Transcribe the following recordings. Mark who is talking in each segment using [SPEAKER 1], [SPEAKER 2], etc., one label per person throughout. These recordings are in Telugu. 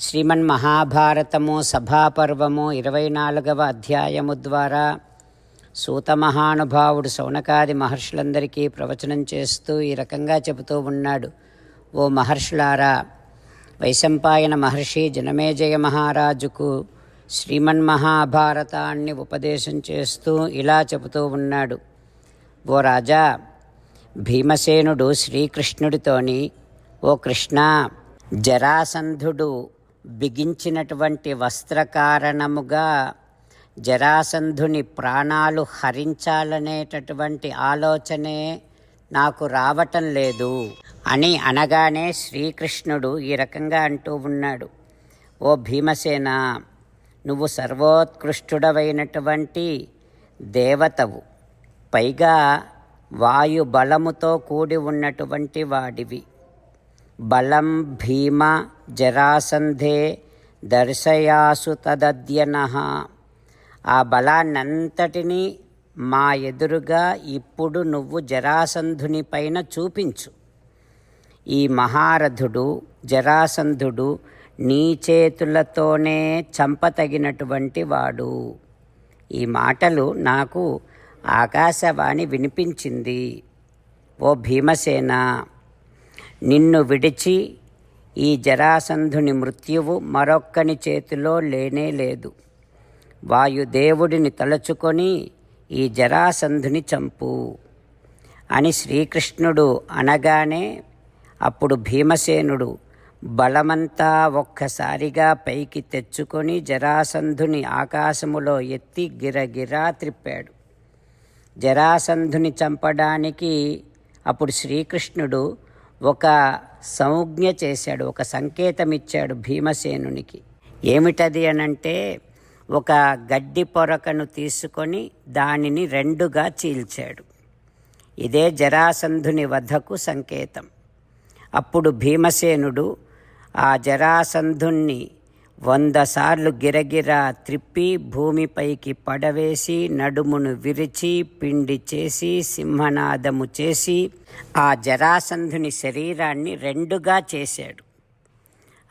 [SPEAKER 1] శ్రీమన్ మహాభారతము సభాపర్వము ఇరవై నాలుగవ అధ్యాయము ద్వారా సూత మహానుభావుడు మహర్షులందరికీ ప్రవచనం చేస్తూ ఈ రకంగా చెబుతూ ఉన్నాడు. ఓ మహర్షులారా వైశంపాయన మహర్షి జనమేజయ మహారాజుకు శ్రీమన్ మహాభారతాన్ని ఉపదేశం చేస్తూ ఇలా చెబుతూ ఉన్నాడు. ఓ రాజా భీమసేనుడు శ్రీకృష్ణుడితోని ఓ కృష్ణ జరాసంధుడు బిగించినటువంటి వస్త్ర కారణముగా జరాసంధుని ప్రాణాలు హరించాలనేటటువంటి ఆలోచనే నాకు రావటం లేదు అని అనగానే శ్రీకృష్ణుడు ఈ రకంగా అంటూ ఉన్నాడు. ఓ భీమసేన నువ్వు సర్వోత్కృష్టుడవైనటువంటి దేవతవు. పైగా వాయు బలముతో కూడి ఉన్నటువంటి వాడివి. బలం భీమ జరాసంధే దర్శయాసు తదద్యన. ఆ బలాన్నంతటినీ మా ఎదురుగా ఇప్పుడు నువ్వు జరాసంధుని పైన చూపించు. ఈ మహారథుడు జరాసంధుడు నీ చేతులతోనే చంపతగినటువంటి వాడు. ఈ మాటలు నాకు ఆకాశవాణి వినిపించింది. ఓ భీమసేన నిన్ను విడిచి ఈ జరాసంధుని మృత్యువు మరొక్కని చేతిలో లేనే లేదు. వాయుదేవుడిని తలుచుకొని ఈ జరాసంధుని చంపు. అని శ్రీకృష్ణుడు అనగానే అప్పుడు భీమసేనుడు బలమంతా ఒక్కసారిగా పైకి తెచ్చుకొని జరాసంధుని ఆకాశములో ఎత్తి గిరగిరా త్రిప్పాడు. జరాసంధుని చంపడానికి అప్పుడు శ్రీకృష్ణుడు ఒక సంజ్ఞ చేశాడు ఒక సంకేతం ఇచ్చాడు భీమసేనునికి. ఏమిటది అనంటే ఒక గడ్డి పొరకను తీసుకొని దానిని రెండుగా చీల్చాడు. ఇదే జరాసంధుని వద్దకు సంకేతం. అప్పుడు భీమసేనుడు ఆ జరాసంధుణ్ణి వంద సార్లు గిరగిరా త్రిప్పి భూమిపైకి పడవేసి నడుమును విరిచి పిండి చేసి సింహనాదము చేసి ఆ జరాసంధుని శరీరాన్ని రెండుగా చేశాడు.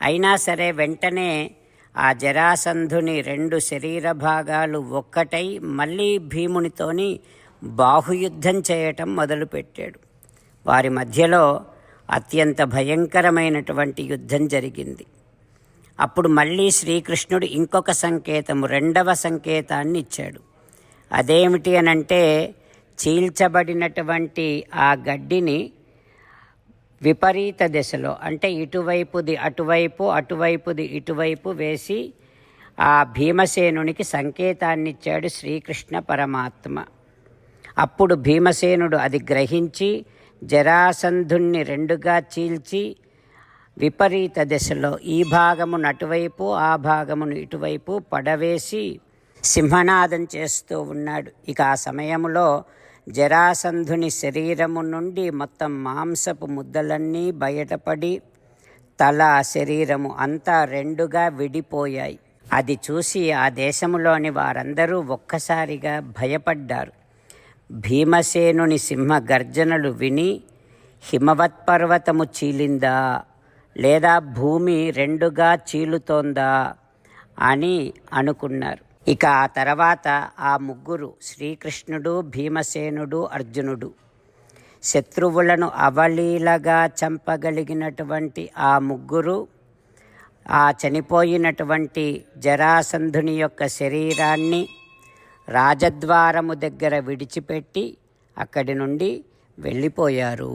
[SPEAKER 1] అయినా సరే వెంటనే ఆ జరాసంధుని రెండు శరీర భాగాలు ఒక్కటై మళ్ళీ భీమునితోని బాహుయుద్ధం చేయటం మొదలుపెట్టాడు. వారి మధ్యలో అత్యంత భయంకరమైనటువంటి యుద్ధం జరిగింది. అప్పుడు మళ్ళీ శ్రీకృష్ణుడు ఇంకొక సంకేతము రెండవ సంకేతాన్ని ఇచ్చాడు. అదేమిటి అనంటే చీల్చబడినటువంటి ఆ గడ్డిని విపరీత దిశలో అంటే ఇటువైపుది అటువైపు అటువైపుది ఇటువైపు వేసి ఆ భీమసేనునికి సంకేతాన్ని ఇచ్చాడు శ్రీకృష్ణ పరమాత్మ. అప్పుడు భీమసేనుడు అది గ్రహించి జరాసంధుణ్ణి రెండుగా చీల్చి విపరీత దిశలో ఈ భాగమును అటువైపు ఆ భాగమును ఇటువైపు పడవేసి సింహనాదం చేస్తూ ఉన్నాడు. ఇక ఆ సమయంలో జరాసంధుని శరీరము నుండి మొత్తం మాంసపు ముద్దలన్నీ బయటపడి తల శరీరము అంతా రెండుగా విడిపోయాయి. అది చూసి ఆ దేశములోని వారందరూ ఒక్కసారిగా భయపడ్డారు. భీమసేనుని సింహ గర్జనలు విని హిమవత్పర్వతము చీలిందా? లేదా భూమి రెండుగా చీలుతోందా అని అనుకున్నారు. ఇక ఆ తర్వాత ఆ ముగ్గురు శ్రీకృష్ణుడు భీమసేనుడు అర్జునుడు శత్రువులను అవలీలగా చంపగలిగినటువంటి ఆ ముగ్గురు ఆ చనిపోయినటువంటి జరాసంధుని యొక్క శరీరాన్ని రాజద్వారము దగ్గర విడిచిపెట్టి అక్కడి నుండి వెళ్ళిపోయారు.